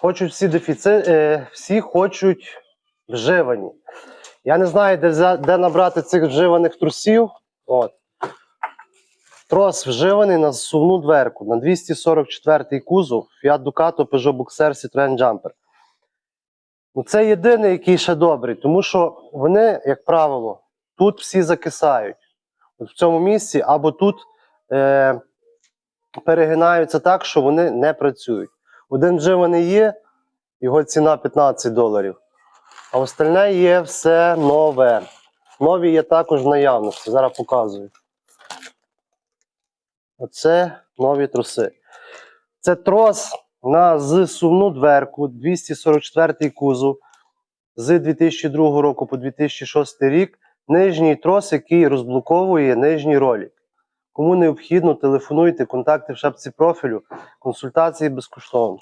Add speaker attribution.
Speaker 1: Хочуть всі дефіци... е, всі хочуть вживані. Я не знаю, де, де набрати цих вживаних трусів. От. Трос вживаний на сувну дверку на 244-й кузов Fiat Ducato Peugeot Boxer Citroen Jumper. Ну, це єдиний, який ще добрий, тому що вони, як правило, тут всі закисають. От в цьому місці або тут е, перегинаються так, що вони не працюють. Один вживаний є, його ціна 15 доларів. А остальне є все нове. Нові є також в наявності. Зараз показую. Оце нові труси. Це трос на зсувну дверку 244 кузов з 2002 року по 2006 рік. Нижній трос, який розблоковує нижній ролик. Кому необхідно, телефонуйте, контакти в шапці профілю, консультації безкоштовно.